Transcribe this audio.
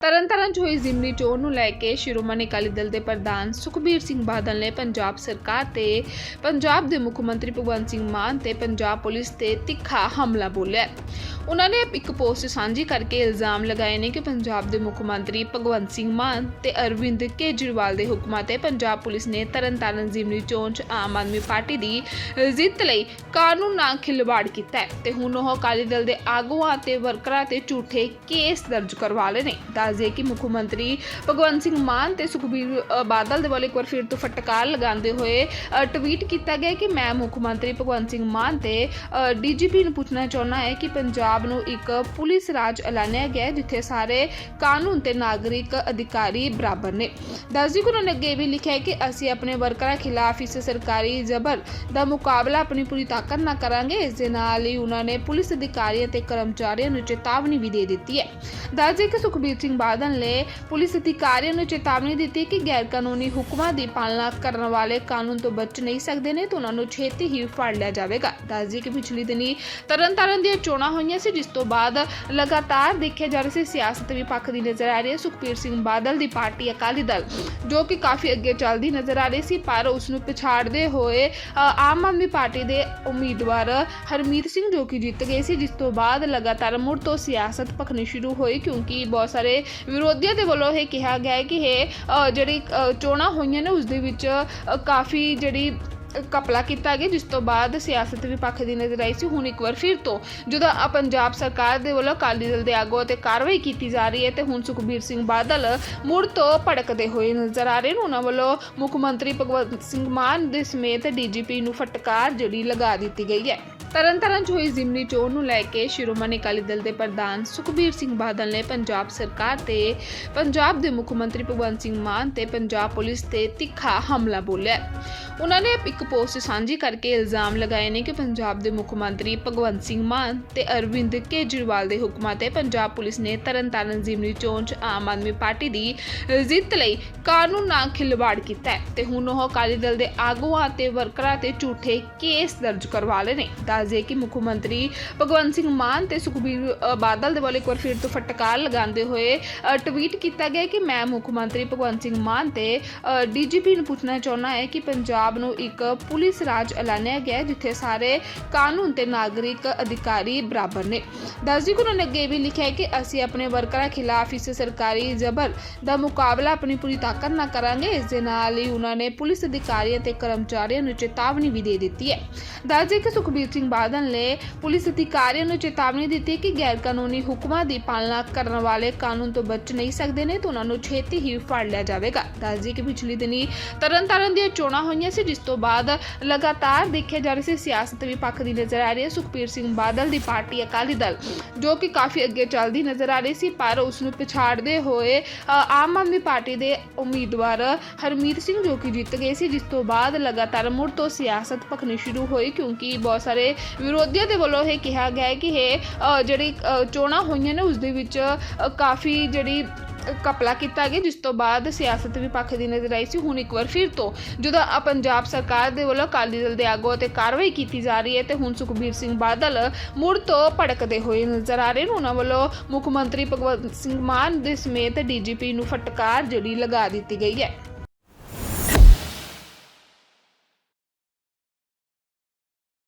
ਤਰਨਤਾਰਨ 'ਚ ਹੋਈ ਜ਼ਿਮਨੀ ਚੋਣ ਨੂੰ ਲੈ ਕੇ ਸ਼੍ਰੋਮਣੀ ਅਕਾਲੀ ਦਲ ਦੇ ਪ੍ਰਧਾਨ ਸੁਖਬੀਰ ਸਿੰਘ ਬਾਦਲ ਨੇ ਪੰਜਾਬ ਸਰਕਾਰ ਤੇ ਪੰਜਾਬ ਦੇ ਮੁੱਖ ਮੰਤਰੀ ਭਗਵੰਤ ਸਿੰਘ ਮਾਨ ਤੇ ਪੰਜਾਬ ਪੁਲਿਸ ਤੇ ਤਿੱਖਾ ਹਮਲਾ ਬੋਲਿਆ। ਉਹਨਾਂ ਨੇ ਇੱਕ ਪੋਸਟ ਸਾਂਝੀ ਕਰਕੇ ਇਲਜ਼ਾਮ ਲਗਾਏ ਨੇ ਕਿ ਪੰਜਾਬ ਦੇ ਮੁੱਖ ਮੰਤਰੀ ਭਗਵੰਤ ਸਿੰਘ ਮਾਨ ਤੇ ਅਰਵਿੰਦ ਕੇਜਰੀਵਾਲ ਦੇ ਹੁਕਮਾਂ ਤੇ ਪੰਜਾਬ ਪੁਲਿਸ ਨੇ ਤਰਨਤਾਰਨ ਜ਼ਿਮਨੀ ਚੋਣ 'ਚ ਆਮ ਆਦਮੀ ਪਾਰਟੀ ਦੀ ਜਿੱਤ ਲਈ ਕਾਨੂੰਨ ਨਾਲ ਖਿਲਵਾੜ ਕੀਤਾ ਹੈ ਤੇ ਹੁਣ ਉਹ ਅਕਾਲੀ ਦਲ ਦੇ ਆਗੂਆਂ ਤੇ ਵਰਕਰਾਂ ਤੇ ਝੂਠੇ ਕੇਸ ਦਰਜ ਕਰਵਾ ਲਏ ਨੇ। ਦੱਸਦੇ ਕਿ ਮੁੱਖ ਮੰਤਰੀ ਭਗਵੰਤ ਸਿੰਘ ਮਾਨ ਤੇ ਸੁਖਬੀਰ ਬਾਦਲ ਦੇ ਵੱਲ ਇੱਕ ਵਾਰ ਫਿਰ ਤੋਂ ਫਟਕਾਰ ਲਗਾਉਂਦੇ ਹੋਏ ਟਵੀਟ ਕੀਤਾ ਗਿਆ ਕਿ ਮੈਂ ਮੁੱਖ ਮੰਤਰੀ ਭਗਵੰਤ ਸਿੰਘ ਮਾਨ ਤੇ ਡੀਜੀਪੀ ਨੂੰ ਪੁੱਛਣਾ ਚਾਹੁੰਦਾ ਹੈ ਕਿ ਪੰਜਾਬ ਨੂੰ ਇੱਕ ਪੁਲਿਸ ਰਾਜ ਐਲਾਨਿਆ ਗਿਆ ਹੈ, ਜਿੱਥੇ ਸਾਰੇ ਕਾਨੂੰਨ ਤੇ ਨਾਗਰਿਕ ਅਧਿਕਾਰੀ ਬਰਾਬਰ ਨੇ। ਦੱਸਦੀ ਉਹਨਾਂ ਨੇ ਅੱਗੇ ਵੀ ਲਿਖਿਆ ਕਿ ਅਸੀਂ ਆਪਣੇ ਵਰਕਰਾਂ ਖਿਲਾਫ ਇਸ ਸਰਕਾਰੀ ਜ਼ਬਰ ਦਾ ਮੁਕਾਬਲਾ ਆਪਣੀ ਪੂਰੀ ਤਾਕਤ ਨਾਲ ਕਰਾਂਗੇ। ਇਸ ਦੇ ਨਾਲ ਹੀ ਉਹਨਾਂ ਨੇ ਪੁਲਿਸ ਅਧਿਕਾਰੀਆਂ ਤੇ ਕਰਮਚਾਰੀਆਂ ਨੂੰ ਚੇਤਾਵਨੀ ਵੀ ਦੇ ਦਿੱਤੀ ਹੈ। ਦੱਸਦੇ ਕਿ ਸੁਖਬੀਰ ਸਿੰਘ ਬਾਦਲ ਨੇ ਪੁਲਿਸ ਅਧਿਕਾਰੀਆਂ ਨੂੰ ਚੇਤਾਵਨੀ ਦਿੱਤੀ ਕਿ ਗੈਰ ਕਾਨੂੰਨੀ ਹੁਕਮਾਂ ਦੀ ਪਾਲਣਾ ਕਰਨ ਵਾਲੇ ਕਾਨੂੰਨ ਤੋਂ ਬਚ ਨਹੀਂ ਸਕਦੇ ਨੇ ਤਾਂ ਉਹਨਾਂ ਨੂੰ ਛੇਤੀ ਹੀ ਫੜ ਲਿਆ ਜਾਵੇਗਾ। ਦੱਸਦੇ ਕਿ ਪਿਛਲੀ ਦਿਨੀ ਤਰਨਤਾਰਨ ਦੀਆਂ ਚੋਣਾਂ ਹੋਈਆਂ ਸੀ, ਜਿਸ ਤੋਂ ਬਾਅਦ ਲਗਾਤਾਰ ਦੇਖਿਆ ਜਾ ਰਿਹਾ ਸੀ, ਸਿਆਸਤ ਵੀ ਪੱਖ ਦੀ ਨਜ਼ਰ ਆ ਰਹੀ ਹੈ। ਸੁਖਬੀਰ ਸਿੰਘ ਬਾਦਲ ਦੀ ਪਾਰਟੀ ਅਕਾਲੀ ਦਲ, ਜੋ ਕਿ ਕਾਫੀ ਅੱਗੇ ਚੱਲਦੀ ਨਜ਼ਰ ਆ ਰਹੀ ਸੀ, ਪਰ ਉਸ ਨੂੰ ਪਛਾੜਦੇ ਹੋਏ ਆਮ ਆਦਮੀ ਪਾਰਟੀ ਦੇ ਉਮੀਦਵਾਰ ਹਰਮੀਤ ਸਿੰਘ, ਜੋ ਕਿ ਜਿੱਤ ਗਏ ਸੀ, ਜਿਸ ਤੋਂ ਬਾਅਦ ਲਗਾਤਾਰ ਮੁੜ ਤੋਂ ਸਿਆਸਤ ਭਖਣੀ ਸ਼ੁਰੂ ਹੋਈ, ਕਿਉਂਕਿ ਬਹੁਤ ਸਾਰੇ ਵਿਰੋਧੀਆਂ ਦੇ ਵੱਲੋਂ ਇਹ ਕਿਹਾ ਗਿਆ ਹੈ ਕਿ ਇਹ ਜਿਹੜੀ ਚੋਣਾਂ ਹੋਈਆਂ ਨੇ, ਉਸ ਦੇ ਵਿੱਚ ਕਾਫੀ ਜਿਹੜੀ ਕਪਲਾ ਕੀਤਾ ਗਿਆ, ਜਿਸ ਤੋਂ ਬਾਅਦ ਸਿਆਸਤ ਵੀ ਪੱਖ ਦੀ ਨਜ਼ਰ ਆਈ ਸੀ। ਹੁਣ ਇੱਕ ਵਾਰ ਫਿਰ ਤੋਂ ਜਦੋਂ ਆ ਪੰਜਾਬ ਸਰਕਾਰ ਦੇ ਵੱਲੋਂ ਅਕਾਲੀ ਦਲ ਦੇ ਆਗੂਆਂ ਤੇ ਕਾਰਵਾਈ ਕੀਤੀ ਜਾ ਰਹੀ ਹੈ, ਤੇ ਹੁਣ ਸੁਖਬੀਰ ਸਿੰਘ ਬਾਦਲ ਮੁੜ ਤੋਂ ਭੜਕਦੇ ਹੋਏ ਨਜ਼ਰ ਆ ਰਹੇ ਨੇ। ਉਹਨਾਂ ਵੱਲੋਂ ਮੁੱਖ ਮੰਤਰੀ ਭਗਵੰਤ ਸਿੰਘ ਮਾਨ ਦੇ ਸਮੇਤ ਡੀਜੀਪੀ ਨੂੰ ਫਟਕਾਰ ਜਿਹੜੀ ਲਗਾ ਦਿੱਤੀ ਗਈ ਹੈ। ਤਰਨਤਾਰਨ 'ਚ ਹੋਈ ਜ਼ਿਮਨੀ ਚੋਣ ਨੂੰ ਲੈ ਕੇ ਸ਼੍ਰੋਮਣੀ ਅਕਾਲੀ ਦਲ ਦੇ ਪ੍ਰਧਾਨ ਸੁਖਬੀਰ ਸਿੰਘ ਬਾਦਲ ਨੇ ਪੰਜਾਬ ਸਰਕਾਰ ਤੇ ਪੰਜਾਬ ਦੇ ਮੁੱਖ ਮੰਤਰੀ ਭਗਵੰਤ ਸਿੰਘ ਮਾਨ ਤੇ ਪੰਜਾਬ ਪੁਲਿਸ ਤੇ ਤਿੱਖਾ ਹਮਲਾ ਬੋਲਿਆ ਉਹਨਾਂ ਨੇ ਇੱਕ ਪੋਸਟ ਸਾਂਝੀ ਕਰਕੇ ਇਲਜ਼ਾਮ ਲਗਾਏ ਨੇ ਕਿ ਪੰਜਾਬ ਦੇ ਮੁੱਖ ਮੰਤਰੀ ਭਗਵੰਤ ਸਿੰਘ ਮਾਨ ਤੇ ਅਰਵਿੰਦ ਕੇਜਰੀਵਾਲ ਦੇ ਹੁਕਮਾਂ ਤੇ ਪੰਜਾਬ ਪੁਲਿਸ ਨੇ ਤਰਨਤਾਰਨ ਜ਼ਿਮਨੀ ਚੋਣ 'ਚ ਆਮ ਆਦਮੀ ਪਾਰਟੀ ਦੀ ਜਿੱਤ ਲਈ ਕਾਨੂੰਨ ਨਾਲ ਖਿਲਵਾੜ ਕੀਤਾ ਹੈ ਤੇ ਹੁਣ ਉਹ ਅਕਾਲੀ ਦਲ ਦੇ ਆਗੂਆਂ ਤੇ ਵਰਕਰਾਂ ਤੇ ਝੂਠੇ ਕੇਸ ਦਰਜ ਕਰਵਾ ਲਏ ਨੇ। ਦੱਸਦੇ ਕਿ ਮੁੱਖ ਮੰਤਰੀ ਭਗਵੰਤ ਸਿੰਘ ਮਾਨ ਤੇ ਸੁਖਬੀਰ ਬਾਦਲ ਦੇ ਵੱਲ ਇੱਕ ਵਾਰ ਫਿਰ ਤੋਂ ਫਟਕਾਰ ਲਗਾਉਂਦੇ ਹੋਏ ਟਵੀਟ ਕੀਤਾ ਗਿਆ ਕਿ ਮੈਂ ਮੁੱਖ ਮੰਤਰੀ ਭਗਵੰਤ ਸਿੰਘ ਮਾਨ ਤੇ ਡੀਜੀਪੀ ਨੂੰ ਪੁੱਛਣਾ ਚਾਹੁੰਦਾ ਹੈ ਕਿ ਪੰਜਾਬ ਨੂੰ ਇੱਕ ਪੁਲਿਸ ਰਾਜ ਐਲਾਨਿਆ ਗਿਆ ਜਿੱਥੇ ਸਾਰੇ ਕਾਨੂੰਨ ਤੇ ਨਾਗਰਿਕ ਅਧਿਕਾਰੀ ਬਰਾਬਰ ਨੇ। ਦੱਸਦੀ ਕਿ ਉਹਨਾਂ ਨੇ ਅੱਗੇ ਇਹ ਵੀ ਲਿਖਿਆ ਹੈ ਕਿ ਅਸੀਂ ਆਪਣੇ ਵਰਕਰਾਂ ਖਿਲਾਫ ਇਸ ਸਰਕਾਰੀ ਜ਼ਬਰ ਦਾ ਮੁਕਾਬਲਾ ਆਪਣੀ ਪੂਰੀ ਤਾਕਤ ਨਾਲ ਕਰਾਂਗੇ। ਇਸ ਦੇ ਨਾਲ ਹੀ ਉਹਨਾਂ ਨੇ ਪੁਲਿਸ ਅਧਿਕਾਰੀਆਂ ਤੇ ਕਰਮਚਾਰੀਆਂ ਨੂੰ ਚੇਤਾਵਨੀ ਵੀ ਦੇ ਦਿੱਤੀ ਹੈ। ਦੱਸਦੇ ਕਿ ਸੁਖਬੀਰ ਸਿੰਘ ਬਾਦਲ ਨੇ ਪੁਲਿਸ ਅਧਿਕਾਰੀਆਂ ਨੂੰ ਚੇਤਾਵਨੀ ਦਿੱਤੀ ਕਿ ਗੈਰ ਕਾਨੂੰਨੀ ਹੁਕਮਾਂ ਦੀ ਪਾਲਣਾ ਕਰਨ ਵਾਲੇ ਕਾਨੂੰਨ ਤੋਂ ਬਚ ਨਹੀਂ ਸਕਦੇ ਨੇ, ਤਾਂ ਉਹਨਾਂ ਨੂੰ ਛੇਤੀ ਹੀ ਫੜ ਲਿਆ ਜਾਵੇਗਾ। ਦੱਸਦੀ ਕਿ ਪਿਛਲੀ ਦਿਨੀ ਤਰਨਤਾਰਨ ਦੀਆਂ ਚੋਣਾਂ ਹੋਈਆਂ ਸੀ, ਜਿਸ ਤੋਂ ਬਾਅਦ ਲਗਾਤਾਰ ਦੇਖਿਆ ਜਾ ਰਿਹਾ ਸੀ, ਸਿਆਸਤ ਵੀ ਪੱਖ ਦੀ ਨਜ਼ਰ ਆ ਰਹੀ ਹੈ। ਸੁਖਬੀਰ ਸਿੰਘ ਬਾਦਲ ਦੀ ਪਾਰਟੀ ਅਕਾਲੀ ਦਲ, ਜੋ ਕਿ ਕਾਫੀ ਅੱਗੇ ਚੱਲਦੀ ਨਜ਼ਰ ਆ ਰਹੀ ਸੀ, ਪਰ ਉਸ ਨੂੰ ਪਿਛਾੜਦੇ ਹੋਏ ਆਮ ਆਦਮੀ ਪਾਰਟੀ ਦੇ ਉਮੀਦਵਾਰ ਹਰਮੀਤ ਸਿੰਘ, ਜੋ ਕਿ ਜਿੱਤ ਗਏ ਸੀ, ਜਿਸ ਤੋਂ ਬਾਅਦ ਲਗਾਤਾਰ ਮੁੜ ਤੋਂ ਸਿਆਸਤ ਭਖਣੀ ਸ਼ੁਰੂ ਹੋਈ, ਕਿਉਂਕਿ ਬਹੁਤ ਸਾਰੇ ਵਿਰੋਧੀਆਂ ਦੇ ਵੱਲੋਂ ਇਹ ਕਿਹਾ ਗਿਆ ਹੈ ਕਿ ਇਹ ਜਿਹੜੀ ਚੋਣਾਂ ਹੋਈਆਂ ਨੇ, ਉਸ ਦੇ ਵਿੱਚ ਕਾਫੀ ਜਿਹੜੀ ਕਪਲਾ ਕੀਤਾ ਗਿਆ, ਜਿਸ ਤੋਂ ਬਾਅਦ ਸਿਆਸਤ ਵੀ ਦੀ ਨਜ਼ਰ ਆਈ ਸੀ। ਹੁਣ ਇੱਕ ਵਾਰ ਫਿਰ ਤੋਂ ਜਦੋਂ ਆ ਪੰਜਾਬ ਸਰਕਾਰ ਦੇ ਵੱਲੋਂ ਅਕਾਲੀ ਦਲ ਦੇ ਆਗੂਆਂ ਤੇ ਕਾਰਵਾਈ ਕੀਤੀ ਜਾ ਰਹੀ ਹੈ, ਤੇ ਹੁਣ ਸੁਖਬੀਰ ਸਿੰਘ ਬਾਦਲ ਮੁੜ ਤੋਂ ਭੜਕਦੇ ਹੋਏ ਨਜ਼ਰ ਆ ਰਹੇ ਨੇ। ਉਹਨਾਂ ਵੱਲੋਂ ਮੁੱਖ ਮੰਤਰੀ ਭਗਵੰਤ ਸਿੰਘ ਮਾਨ ਦੇ ਸਮੇਤ ਡੀਜੀਪੀ ਨੂੰ ਫਟਕਾਰ ਜਿਹੜੀ ਲਗਾ ਦਿੱਤੀ ਗਈ ਹੈ।